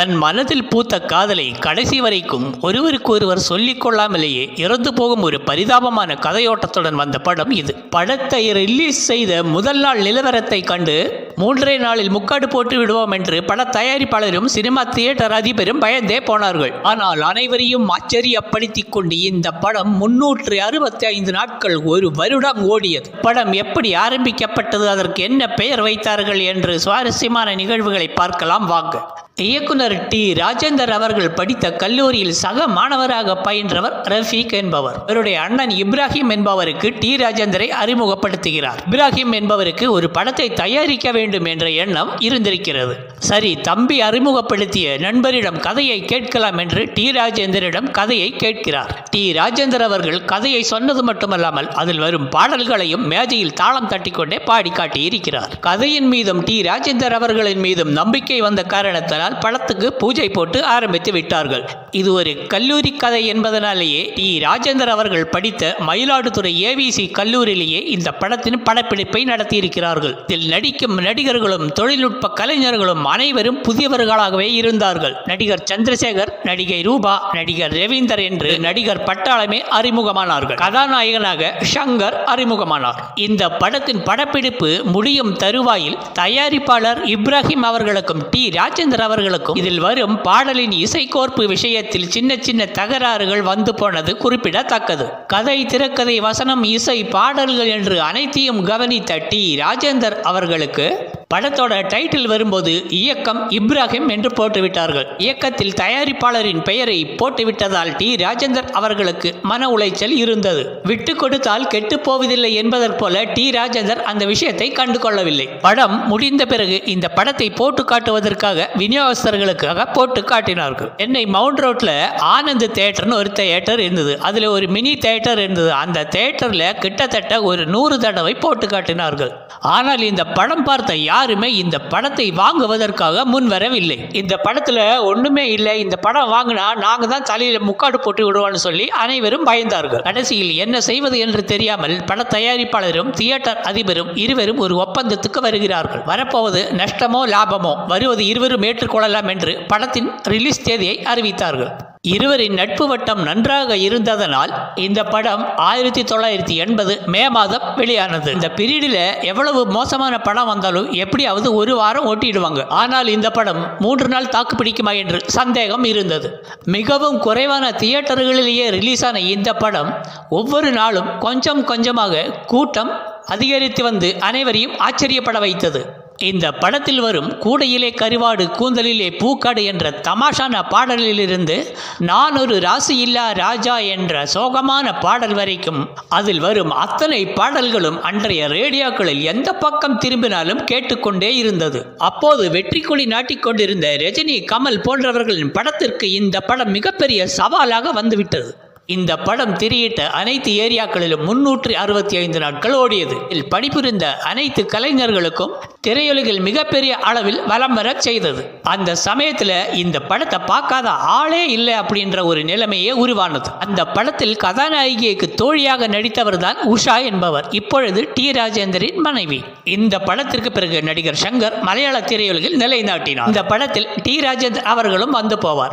தன் மனதில் பூத்த காதலை கடைசி வரைக்கும் ஒருவருக்கொருவர் சொல்லிக் கொள்ளாமலேயே இறந்து போகும் ஒரு பரிதாபமான கதையோட்டத்துடன் வந்த படம் இது. படத்தை ரிலீஸ் செய்த முதல் நாள் நிலவரத்தை கண்டு மூன்றே நாளில் முக்காடு போட்டு விடுவோம் என்று பட தயாரிப்பாளரும் சினிமா தியேட்டர் அதிபரும் பயந்தே போனார்கள். ஆனால் அனைவரையும் ஆச்சரியப்படுத்திக் கொண்டு இந்த படம் முன்னூற்று அறுபத்தி ஐந்து நாட்கள் ஒரு வருடம் ஓடியது. படம் எப்படி ஆரம்பிக்கப்பட்டது அதற்கு என்ன பெயர் வைத்தார்கள் என்று சுவாரஸ்யமான நிகழ்வுகளை பார்க்கலாம் வாங்க. இயக்குனர் டி. ராஜேந்தர் அவர்கள் படித்த கல்லூரியில் சக மாணவராக பயின்றவர் ரஃபீக் என்பவர். இவருடைய அண்ணன் இப்ராஹிம் என்பவருக்கு டி. ராஜேந்தரை அறிமுகப்படுத்துகிறார். இப்ராஹிம் என்பவருக்கு ஒரு படத்தை தயாரிக்க வேண்டும் என்ற எண்ணம் இருந்திருக்கிறது. சரி தம்பி அறிமுகப்படுத்திய நண்பரிடம் கதையை கேட்கலாம் என்று டி. ராஜேந்தரிடம் கதையை கேட்கிறார். டி. ராஜேந்தர் அவர்கள் கதையை சொன்னது மட்டுமல்லாமல் அதில் வரும் பாடல்களையும் மேஜையில் தாளம் தட்டிக்கொண்டே பாடி காட்டி இருக்கிறார் கதையின் மீதும் டி. ராஜேந்தர் அவர்களின் மீதும் நம்பிக்கை வந்த காரணத்தால் படத்துக்கு பூஜை போட்டு ஆரம்பித்து விட்டார்கள். இது ஒரு கல்லூரி கதை என்பதனாலேயே டி. ராஜேந்தர் அவர்கள் படித்த மயிலாடுதுறை ஏவிசி கல்லூரியிலேயே இந்த படத்தின் படப்பிடிப்பை நடத்தியிருக்கிறார்கள். இதில் நடிக்கும் நடிகர்களும் தொழில்நுட்ப கலைஞர்களும் அனைவரும் புதியவர்களாகவே இருந்தார்கள். நடிகர் சந்திரசேகர் நடிகை ரூபா நடிகர் ரவீந்தர் என்று நடிகர் பட்டாளமே அறிமுகமானார்கள். கதாநாயகனாக ஷங்கர் அறிமுகமானார். இந்த படத்தின் படப்பிடிப்பு முடியும் தருவாயில் தயாரிப்பாளர் இப்ராஹிம் அவர்களுக்கும் டி. ராஜேந்தர் அவர்களுக்கும் இதில் வரும் பாடலின் இசைக்கோர்ப்பு விஷயத்தில் சின்ன சின்ன தகராறுகள் வந்து போனது குறிப்பிடத்தக்கது. கதை திரைக்கதை வசனம் இசை பாடல்கள் என்று அனைத்தையும் கவனித்த டி. ராஜேந்தர் அவர்களுக்கு படத்தோட டைட்டில் வரும்போது இயக்கம் இப்ராஹிம் என்று போட்டுவிட்டார்கள். இயக்கத்தில் தயாரிப்பாளரின் பெயரை போட்டுவிட்டதால் டி. ராஜேந்தர் அவர்களுக்கு மன உளைச்சல் இருந்தது. விட்டு கொடுத்தால் கெட்டு போவதில்லை என்பதற்போல டி. ராஜேந்தர் அந்த விஷயத்தை கண்டு கொள்ளவில்லை படம் முடிந்த பிறகு இந்த படத்தை போட்டு காட்டுவதற்காக விநியோகஸ்தர்களுக்காக போட்டு காட்டினார்கள். என்னை மவுண்ட் ரோட்ல ஆனந்த் தேட்டர்னு ஒரு தேட்டர் இருந்தது. அதில் ஒரு மினி தேட்டர் இருந்தது. அந்த தேட்டரில் கிட்டத்தட்ட ஒரு நூறு தடவை போட்டு காட்டினார்கள். ஆனால் இந்த படம் பார்த்த யாருமே இந்த படத்தை வாங்குவதற்காக முன் வரவில்லை. இந்த படத்தில் ஒன்றுமே இல்லை. இந்த படம் வாங்கினா நாங்கள் தான் தலையில் முக்காடு போட்டு விடுவோம்னு சொல்லி அனைவரும் பயந்தார்கள். கடைசியில் என்ன செய்வது என்று தெரியாமல் பட தயாரிப்பாளரும் தியேட்டர் அதிபரும் இருவரும் ஒரு ஒப்பந்தத்துக்கு வருகிறார்கள். வரப்போவது நஷ்டமோ லாபமோ? வருவது இருவரும் ஏற்றுக்கொள்ளலாம் என்று படத்தின் ரிலீஸ் தேதியை அறிவித்தார்கள். இருவரின் நட்பு வட்டம் நன்றாக இருந்ததனால் இந்த படம் ஆயிரத்தி தொள்ளாயிரத்தி எண்பது மே மாதம் வெளியானது. இந்த பீரியடில் எவ்வளவு மோசமான படம் வந்தாலும் எப்படியாவது ஒரு வாரம் ஓட்டிடுவாங்க. ஆனால் இந்த படம் மூன்று நாள் தாக்கு பிடிக்குமா என்று சந்தேகம் இருந்தது. மிகவும் குறைவான தியேட்டர்களிலேயே ரிலீஸ் ஆன இந்த படம் ஒவ்வொரு நாளும் கொஞ்சம் கொஞ்சமாக கூட்டம் அதிகரித்து வந்து அனைவரையும் ஆச்சரியப்பட வைத்தது. இந்த படத்தில் வரும் கூடையிலே கருவாடு கூந்தலிலே பூக்காடு என்ற தமாஷான பாடலிலிருந்து நான் ஒரு ராசியில்லா ராஜா என்ற சோகமான பாடல் வரைக்கும் அதில் வரும் அத்தனை பாடல்களும் அன்றைய ரேடியோக்களில் எந்த பக்கம் திரும்பினாலும் கேட்டுக்கொண்டே இருந்தது. அப்போது வெற்றி கொடி நாட்டிக்கொண்டிருந்த ரஜினி கமல் போன்றவர்களின் படத்திற்கு இந்த படம் மிகப்பெரிய சவாலாக வந்துவிட்டது. இந்த படம் திரையிட்ட அனைத்து ஏரியாக்களிலும் முன்னூற்றி அறுபத்தி ஐந்து நாட்கள் ஓடியது. இதில் பணிபுரிந்த அனைத்து கலைஞர்களுக்கும் திரையுலகில் மிகப்பெரிய அளவில் வலம் வரச் செய்தது. அந்த சமயத்தில் இந்த படத்தை பார்க்காத ஆளே இல்லை அப்படின்ற ஒரு நிலைமையே உருவானது. அந்த படத்தில் கதாநாயகிக்கு தோழியாக நடித்தவர் தான் உஷா என்பவர். இப்பொழுது டி. ராஜேந்தரின் மனைவி. இந்த படத்திற்கு பிறகு நடிகர் சங்கர் மலையாள திரையுலகில் நிலைநாட்டினார். இந்த படத்தில் டி. ராஜேந்தர் அவர்களும் வந்து போவார்.